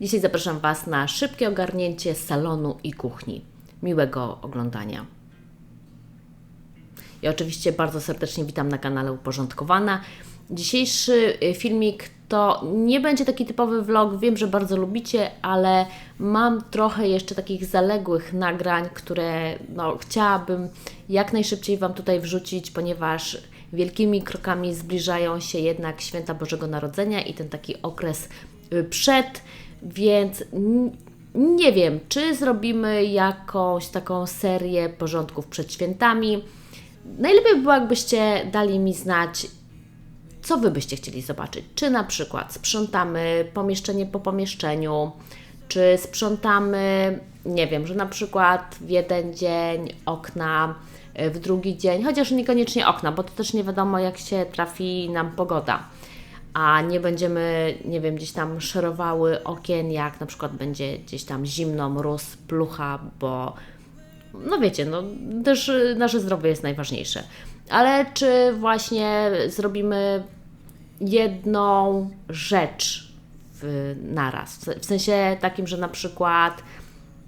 Dzisiaj zapraszam Was na szybkie ogarnięcie salonu i kuchni. Miłego oglądania. Ja oczywiście bardzo serdecznie witam na kanale Uporządkowana. Dzisiejszy y, filmik to nie będzie taki typowy vlog, wiem, że bardzo lubicie, ale mam trochę jeszcze takich zaległych nagrań, które no, chciałabym jak najszybciej Wam tutaj wrzucić, ponieważ wielkimi krokami zbliżają się jednak święta Bożego Narodzenia i ten taki okres y, przed, więc nie wiem, czy zrobimy jakąś taką serię porządków przed świętami. Najlepiej by było, jakbyście dali mi znać, co Wy byście chcieli zobaczyć. Czy na przykład sprzątamy pomieszczenie po pomieszczeniu, czy sprzątamy, nie wiem, że na przykład w jeden dzień okna, w drugi dzień, chociaż niekoniecznie okna, bo to też nie wiadomo, jak się trafi nam pogoda. A nie będziemy, nie wiem, gdzieś tam szerowały okien, jak na przykład będzie gdzieś tam zimno, mróz, plucha, bo no wiecie, no też nasze zdrowie jest najważniejsze. Ale czy właśnie zrobimy jedną rzecz w, naraz? W sensie takim, że na przykład,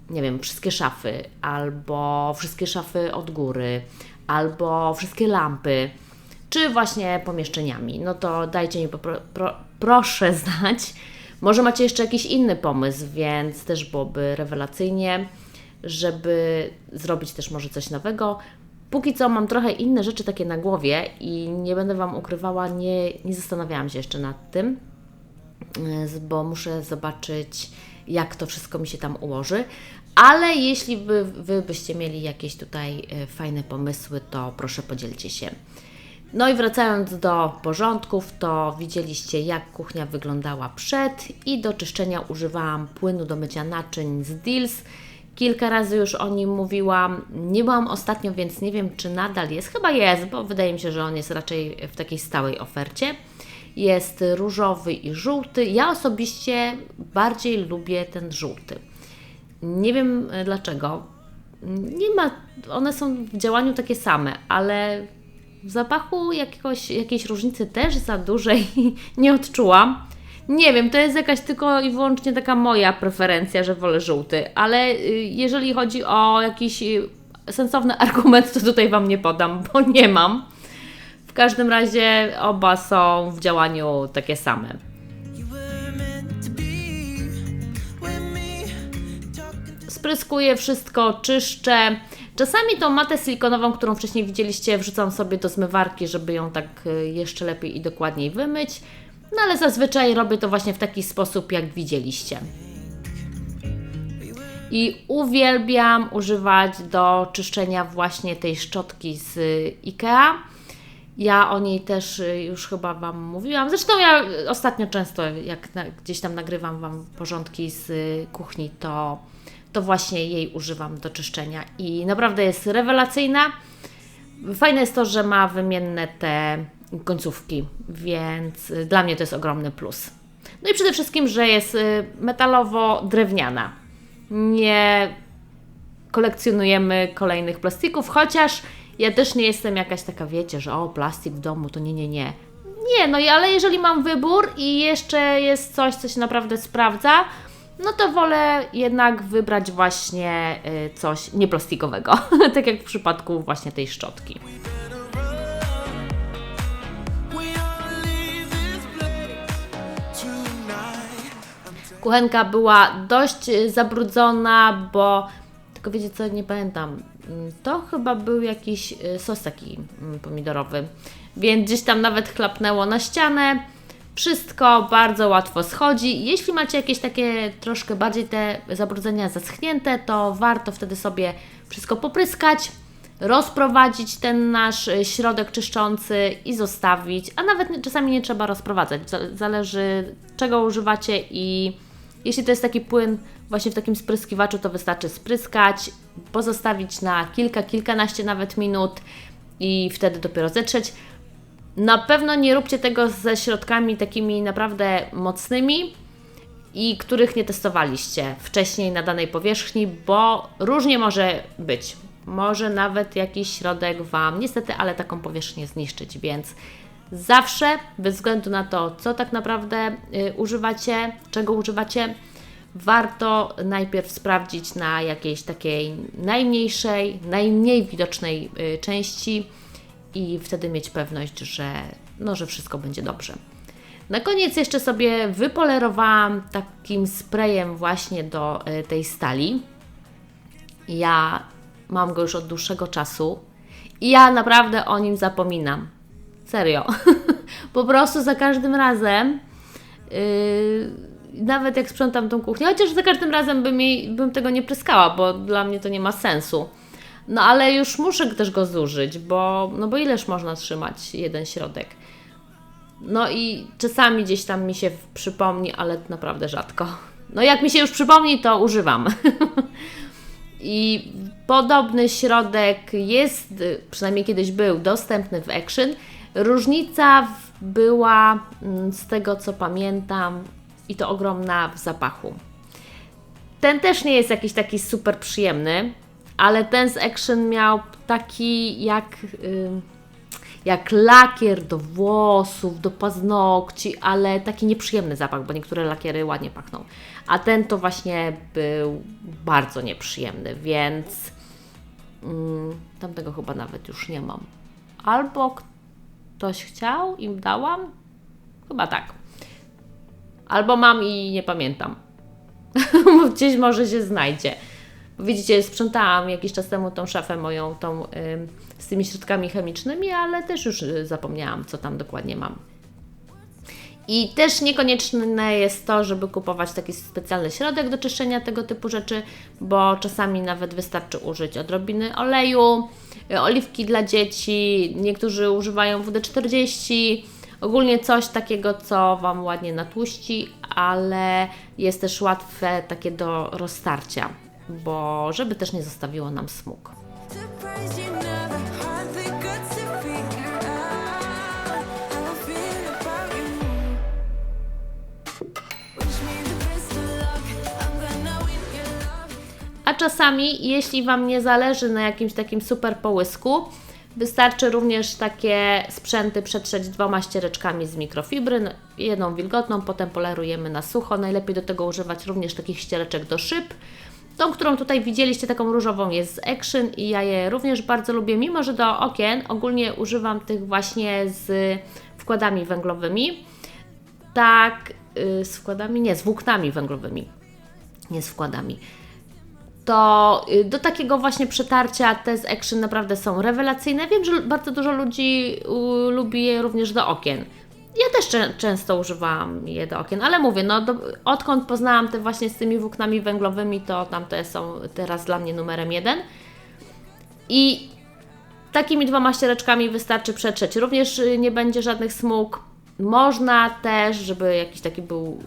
nie wiem, wszystkie szafy, albo wszystkie szafy od góry, albo wszystkie lampy, czy właśnie pomieszczeniami. No to dajcie mi popro, pro, proszę znać. Może macie jeszcze jakiś inny pomysł, więc też byłoby rewelacyjnie żeby zrobić też może coś nowego. Póki co mam trochę inne rzeczy takie na głowie i nie będę Wam ukrywała, nie, nie zastanawiałam się jeszcze nad tym, bo muszę zobaczyć, jak to wszystko mi się tam ułoży. Ale jeśli by, Wy byście mieli jakieś tutaj e, fajne pomysły, to proszę podzielcie się. No i wracając do porządków, to widzieliście jak kuchnia wyglądała przed i do czyszczenia używałam płynu do mycia naczyń z Deals. Kilka razy już o nim mówiłam. Nie byłam ostatnio, więc nie wiem, czy nadal jest. Chyba jest, bo wydaje mi się, że on jest raczej w takiej stałej ofercie. Jest różowy i żółty. Ja osobiście bardziej lubię ten żółty. Nie wiem e, dlaczego. Nie ma, one są w działaniu takie same, ale zapachu jakiegoś, jakiejś różnicy też za dużej nie odczułam. Nie wiem, to jest jakaś tylko i wyłącznie taka moja preferencja, że wolę żółty, ale y, jeżeli chodzi o jakiś y, sensowny argument, to tutaj Wam nie podam, bo nie mam. W każdym razie oba są w działaniu takie same. Spryskuję wszystko, czyszczę. Czasami tą matę silikonową, którą wcześniej widzieliście, wrzucam sobie do zmywarki, żeby ją tak y, jeszcze lepiej i dokładniej wymyć. No ale zazwyczaj robię to właśnie w taki sposób, jak widzieliście. I uwielbiam używać do czyszczenia właśnie tej szczotki z IKEA. Ja o niej też y, już chyba Wam mówiłam. Zresztą ja ostatnio często, jak na, gdzieś tam nagrywam Wam porządki z kuchni, to, to właśnie jej używam do czyszczenia. I naprawdę jest rewelacyjna. Fajne jest to, że ma wymienne te końcówki, więc y, dla mnie to jest ogromny plus. No i przede wszystkim, że jest y, metalowo-drewniana. Nie kolekcjonujemy kolejnych plastików, chociaż ja też nie jestem jakaś taka, wiecie, że o, plastik w domu, to nie, nie, nie. Nie, no ale jeżeli mam wybór i jeszcze jest coś, co się naprawdę sprawdza, no to wolę jednak wybrać właśnie y, coś nieplastikowego, tak jak w przypadku właśnie tej szczotki. Kuchenka była dość y, zabrudzona, bo tylko wiecie co, nie pamiętam. Mm, to chyba był jakiś y, sos taki mm, pomidorowy, więc gdzieś tam nawet chlapnęło na ścianę. Wszystko bardzo łatwo schodzi. Jeśli macie jakieś takie troszkę bardziej te zabrudzenia zaschnięte, to warto wtedy sobie wszystko popryskać, rozprowadzić ten nasz y, środek czyszczący i zostawić, a nawet czasami nie trzeba rozprowadzać. Zależy czego używacie i jeśli to jest taki płyn właśnie w takim spryskiwaczu, to wystarczy spryskać, pozostawić na kilka, kilkanaście nawet minut i wtedy dopiero zetrzeć. Na pewno nie róbcie tego ze środkami takimi naprawdę mocnymi i których nie testowaliście wcześniej na danej powierzchni, bo różnie może być. Może nawet jakiś środek Wam niestety, ale taką powierzchnię zniszczyć, więc zawsze, bez względu na to, co tak naprawdę y, używacie, czego używacie, warto najpierw sprawdzić na jakiejś takiej najmniejszej, najmniej widocznej y, części i wtedy mieć pewność, że, no, że wszystko będzie dobrze. Na koniec jeszcze sobie wypolerowałam takim sprayem właśnie do y, tej stali. Ja mam go już od dłuższego czasu i ja naprawdę o nim zapominam. Serio. po prostu za każdym razem, yy, nawet jak sprzątam tą kuchnię, chociaż za każdym razem bym, jej, bym tego nie pryskała, bo dla mnie to nie ma sensu. No ale już muszę też go zużyć, bo, no bo ileż można trzymać jeden środek. No i czasami gdzieś tam mi się przypomni, ale naprawdę rzadko. No jak mi się już przypomni, to używam. I podobny środek jest, przynajmniej kiedyś był, dostępny w Action. Różnica była mm, z tego co pamiętam i to ogromna w zapachu. Ten też nie jest jakiś taki super przyjemny, ale ten z Action miał taki jak, jak lakier do włosów, do paznokci, ale taki nieprzyjemny zapach, bo niektóre lakiery ładnie pachną. A ten to właśnie był bardzo nieprzyjemny, więc mm, tamtego chyba nawet już nie mam. Albo ktoś chciał, im dałam? Chyba tak. Albo mam i nie pamiętam. Gdzieś może się znajdzie. Widzicie, sprzątałam jakiś czas temu tą szafę moją tą, z tymi środkami chemicznymi, ale też już y, zapomniałam, co tam dokładnie mam. I też niekonieczne jest to, żeby kupować taki specjalny środek do czyszczenia tego typu rzeczy, bo czasami nawet wystarczy użyć odrobiny oleju, y, oliwki dla dzieci, niektórzy używają WD-40, ogólnie coś takiego, co Wam ładnie natłuści, ale jest też łatwe takie do rozstarcia, bo żeby też nie zostawiło nam smug. A czasami, jeśli Wam nie zależy na jakimś takim super połysku, wystarczy również takie sprzęty przetrzeć dwoma ściereczkami z mikrofibry, no, jedną wilgotną, potem polerujemy na sucho. Najlepiej do tego używać również takich ściereczek do szyb. Tą, którą tutaj widzieliście, taką różową jest z Action i ja je również bardzo lubię, mimo że do okien ogólnie używam tych właśnie z wkładami węglowymi. Tak, yy, z wkładami, nie, z włóknami węglowymi, nie z wkładami to y, do takiego właśnie przetarcia te z Action naprawdę są rewelacyjne. Wiem, że bardzo dużo ludzi lubi je również do okien. Ja też cze często używałam je do okien, ale mówię, no do, odkąd poznałam te właśnie z tymi włóknami węglowymi, to tamte są teraz dla mnie numerem jeden. I takimi dwoma ściereczkami wystarczy przetrzeć. Również y, nie będzie żadnych smug. Można też, żeby jakiś taki był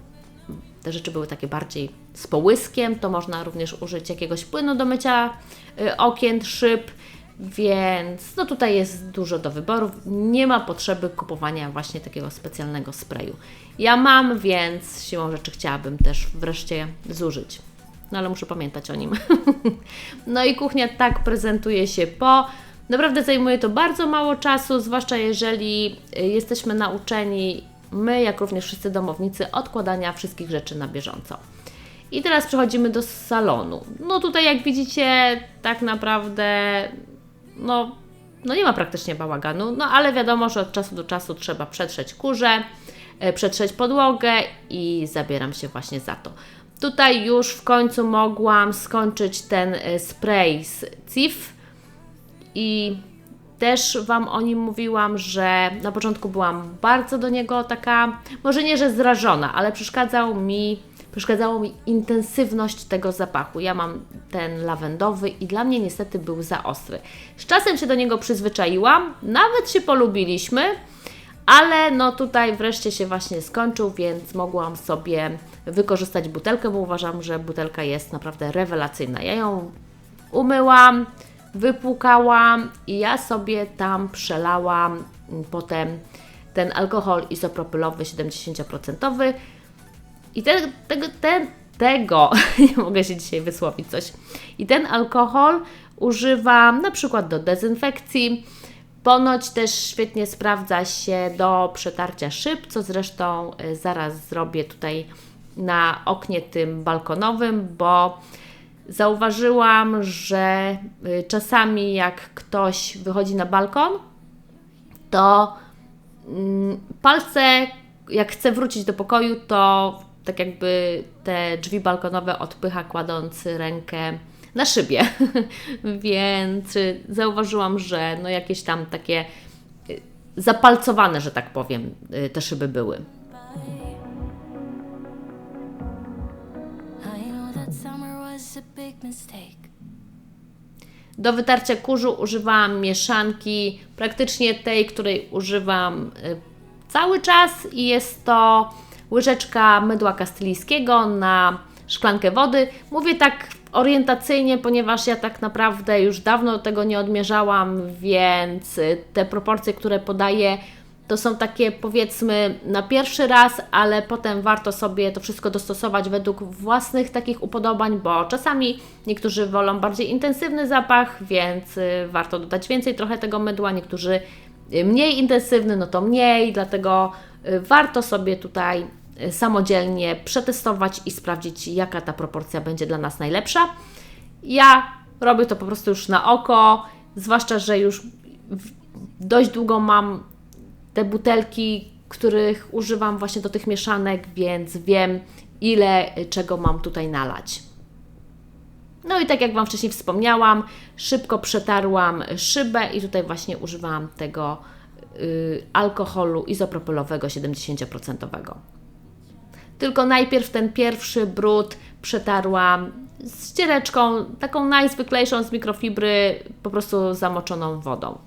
te rzeczy były takie bardziej z połyskiem, to można również użyć jakiegoś płynu do mycia y, okien, szyb, więc no tutaj jest dużo do wyboru. Nie ma potrzeby kupowania właśnie takiego specjalnego sprayu. Ja mam, więc siłą rzeczy chciałabym też wreszcie zużyć. No ale muszę pamiętać o nim. no i kuchnia tak prezentuje się po. Naprawdę zajmuje to bardzo mało czasu, zwłaszcza jeżeli y, jesteśmy nauczeni my, jak również wszyscy domownicy, odkładania wszystkich rzeczy na bieżąco. I teraz przechodzimy do salonu. No tutaj jak widzicie, tak naprawdę no, no nie ma praktycznie bałaganu, no ale wiadomo, że od czasu do czasu trzeba przetrzeć kurze, e, przetrzeć podłogę i zabieram się właśnie za to. Tutaj już w końcu mogłam skończyć ten e, spray z CIF i też Wam o nim mówiłam, że na początku byłam bardzo do niego taka, może nie, że zrażona, ale przeszkadzał mi, przeszkadzało mi intensywność tego zapachu. Ja mam ten lawendowy i dla mnie niestety był za ostry. Z czasem się do niego przyzwyczaiłam, nawet się polubiliśmy, ale no tutaj wreszcie się właśnie skończył, więc mogłam sobie wykorzystać butelkę, bo uważam, że butelka jest naprawdę rewelacyjna. Ja ją umyłam, wypłukałam i ja sobie tam przelałam potem ten alkohol izopropylowy 70%. I ten, tego, ten, tego, nie mogę się dzisiaj wysłowić coś, i ten alkohol używam na przykład do dezynfekcji. Ponoć też świetnie sprawdza się do przetarcia szyb, co zresztą y, zaraz zrobię tutaj na oknie tym balkonowym, bo zauważyłam, że y, czasami jak ktoś wychodzi na balkon, to mm, palce, jak chce wrócić do pokoju, to tak jakby te drzwi balkonowe odpycha, kładąc rękę na szybie. Więc y, zauważyłam, że no jakieś tam takie y, zapalcowane, że tak powiem, y, te szyby były. Do wytarcia kurzu używałam mieszanki, praktycznie tej, której używam cały czas i jest to łyżeczka mydła kastylijskiego na szklankę wody. Mówię tak orientacyjnie, ponieważ ja tak naprawdę już dawno tego nie odmierzałam, więc te proporcje, które podaję, to są takie powiedzmy na pierwszy raz, ale potem warto sobie to wszystko dostosować według własnych takich upodobań, bo czasami niektórzy wolą bardziej intensywny zapach, więc y, warto dodać więcej trochę tego mydła, niektórzy y, mniej intensywny, no to mniej, dlatego warto sobie tutaj y, samodzielnie przetestować i sprawdzić, jaka ta proporcja będzie dla nas najlepsza. Ja robię to po prostu już na oko, zwłaszcza, że już dość długo mam te butelki, których używam właśnie do tych mieszanek, więc wiem, ile y, czego mam tutaj nalać. No i tak jak Wam wcześniej wspomniałam, szybko przetarłam szybę i tutaj właśnie używałam tego alkoholu izopropylowego 70%. Tylko najpierw ten pierwszy brud przetarłam ściereczką, taką najzwyklejszą z mikrofibry, po prostu zamoczoną wodą.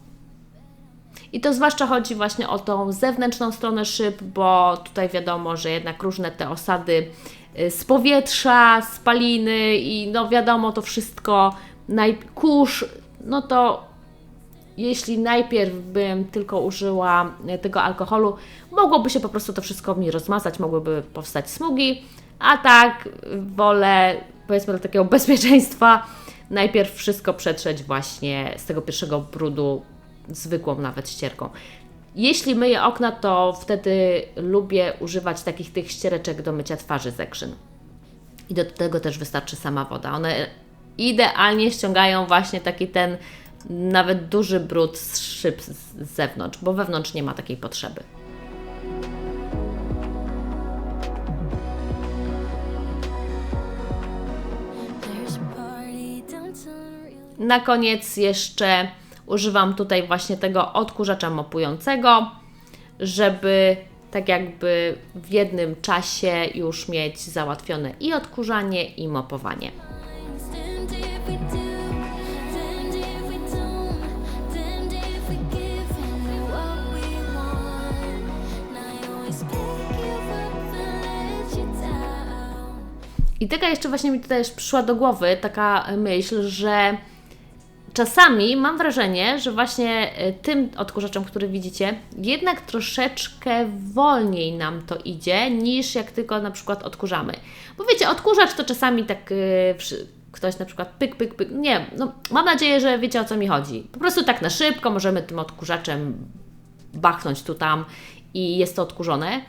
I to zwłaszcza chodzi właśnie o tą zewnętrzną stronę szyb, bo tutaj wiadomo, że jednak różne te osady y, z powietrza, spaliny i no wiadomo to wszystko, naj... kurz, no to jeśli najpierw bym tylko użyła y, tego alkoholu, mogłoby się po prostu to wszystko mi rozmazać, mogłyby powstać smugi, a tak y, wolę, powiedzmy dla takiego bezpieczeństwa, najpierw wszystko przetrzeć właśnie z tego pierwszego brudu zwykłą nawet ścierką. Jeśli myję okna, to wtedy lubię używać takich tych ściereczek do mycia twarzy z Action. I do tego też wystarczy sama woda. One idealnie ściągają właśnie taki ten nawet duży brud z szyb z zewnątrz, bo wewnątrz nie ma takiej potrzeby. Na koniec jeszcze używam tutaj właśnie tego odkurzacza mopującego, żeby tak jakby w jednym czasie już mieć załatwione i odkurzanie, i mopowanie. I taka jeszcze właśnie mi tutaj przyszła do głowy taka myśl, że czasami mam wrażenie, że właśnie e, tym odkurzaczem, który widzicie, jednak troszeczkę wolniej nam to idzie, niż jak tylko na przykład odkurzamy. Bo wiecie, odkurzacz to czasami tak przy- ktoś na przykład pyk, pyk, pyk, nie, no mam nadzieję, że wiecie o co mi chodzi. Po prostu tak na szybko możemy tym odkurzaczem bachnąć tu tam i jest to odkurzone.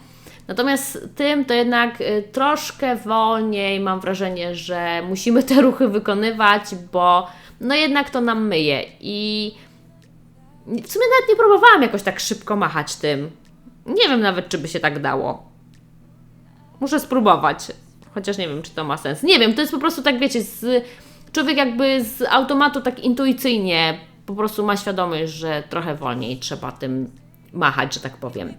Natomiast tym to jednak y, troszkę wolniej mam wrażenie, że musimy te ruchy wykonywać, bo no jednak to nam myje i w sumie nawet nie próbowałam jakoś tak szybko machać tym. Nie wiem nawet, czy by się tak dało. Muszę spróbować, chociaż nie wiem, czy to ma sens. Nie wiem, to jest po prostu tak, wiecie, z, człowiek jakby z automatu tak intuicyjnie po prostu ma świadomość, że trochę wolniej trzeba tym machać, że tak powiem.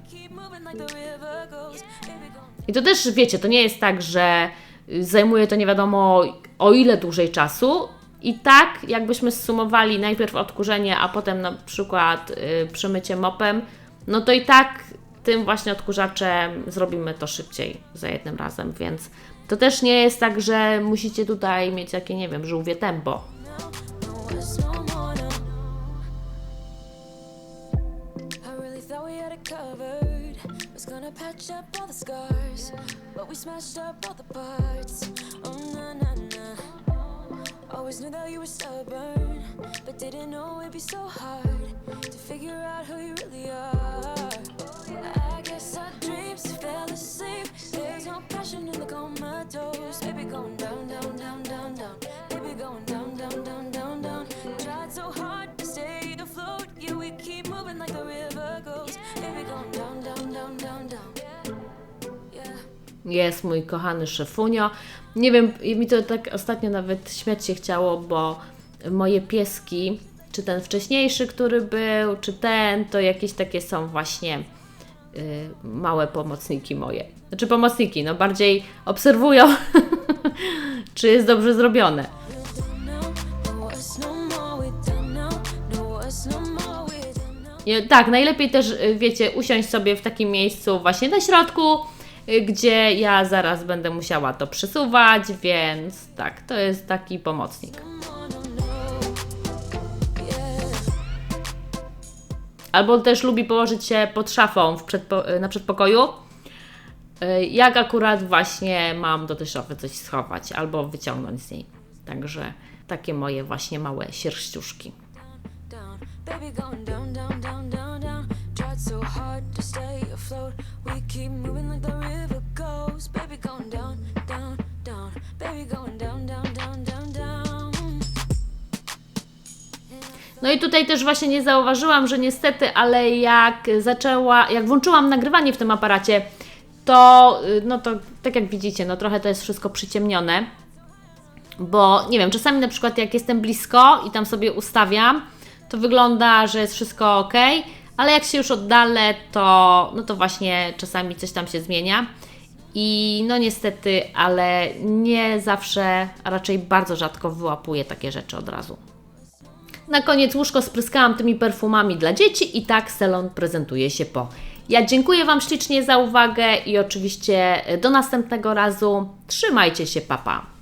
I to też, wiecie, to nie jest tak, że y, zajmuje to nie wiadomo o ile dłużej czasu. I tak, jakbyśmy zsumowali najpierw odkurzenie, a potem na przykład y, przemycie mopem, no to i tak tym właśnie odkurzaczem zrobimy to szybciej za jednym razem, więc to też nie jest tak, że musicie tutaj mieć takie, nie wiem, żółwie tempo. Up all the scars, but we smashed up all the parts. Oh na na na. Always knew that you were stubborn, but didn't know it'd be so hard to figure out who you really are. Oh i guess our jest mój kochany szefunio. Nie wiem, mi to tak ostatnio nawet śmiać się chciało, bo moje pieski, czy ten wcześniejszy, który był, czy ten, to jakieś takie są właśnie y, małe pomocniki moje. Znaczy pomocniki, no bardziej obserwują, czy jest dobrze zrobione. Nie, Tak, najlepiej też, y, wiecie, usiąść sobie w takim miejscu właśnie na środku, gdzie ja zaraz będę musiała to przesuwać, więc tak, to jest taki pomocnik. Albo też lubi położyć się pod szafą przedpo- y, na przedpokoju. Y, Jak akurat właśnie mam do tej szafy coś schować albo wyciągnąć z niej. Także takie moje właśnie małe sierściuszki. Hard to stay afloat. We keep moving like the river goes. Baby, going down, down, down. Baby, going down, down, down, down, down. No i tutaj też właśnie nie zauważyłam, że niestety, ale jak zaczęła, jak włączyłam nagrywanie w tym aparacie, to y, no to tak jak widzicie, no trochę to jest wszystko przyciemnione. Bo nie wiem, czasami na przykład jak jestem blisko i tam sobie ustawiam, to wygląda, że jest wszystko ok, ale jak się już oddalę, to no to właśnie czasami coś tam się zmienia. I no niestety, ale nie zawsze, a raczej bardzo rzadko wyłapuję takie rzeczy od razu. Na koniec łóżko spryskałam tymi perfumami dla dzieci i tak salon prezentuje się po. Ja dziękuję Wam ślicznie za uwagę i oczywiście do następnego razu. Trzymajcie się, papa.